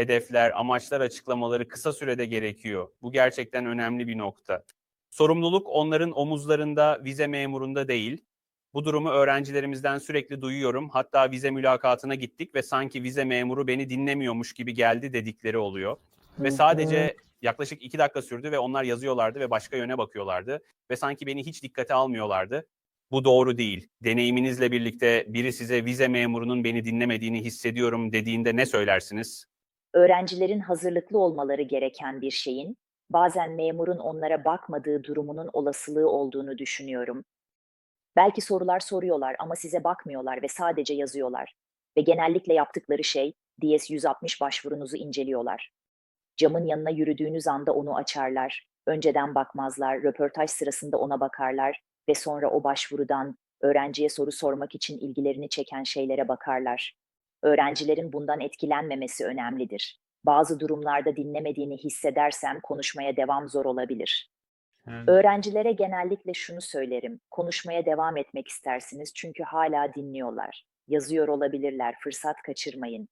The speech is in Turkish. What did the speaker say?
hedefler, amaçlar açıklamaları kısa sürede gerekiyor. Bu gerçekten önemli bir nokta. Sorumluluk onların omuzlarında, vize memurunda değil. Bu durumu öğrencilerimizden sürekli duyuyorum. Hatta vize mülakatına gittik ve sanki vize memuru beni dinlemiyormuş gibi geldi dedikleri oluyor. Ve sadece yaklaşık iki dakika sürdü ve onlar yazıyorlardı ve başka yöne bakıyorlardı. Ve sanki beni hiç dikkate almıyorlardı. Bu doğru değil. Deneyiminizle birlikte biri size vize memurunun beni dinlemediğini hissediyorum dediğinde ne söylersiniz? Öğrencilerin hazırlıklı olmaları gereken bir şeyin, bazen memurun onlara bakmadığı durumunun olasılığı olduğunu düşünüyorum. Belki sorular soruyorlar ama size bakmıyorlar ve sadece yazıyorlar. Ve genellikle yaptıkları şey, DS-160 başvurunuzu inceliyorlar. Camın yanına yürüdüğünüz anda onu açarlar, önceden bakmazlar, röportaj sırasında ona bakarlar ve sonra o başvurudan öğrenciye soru sormak için ilgilerini çeken şeylere bakarlar. Öğrencilerin bundan etkilenmemesi önemlidir. Bazı durumlarda dinlemediğini hissedersem konuşmaya devam zor olabilir. Öğrencilere genellikle şunu söylerim. Konuşmaya devam etmek istersiniz çünkü hala dinliyorlar. Yazıyor olabilirler, fırsat kaçırmayın.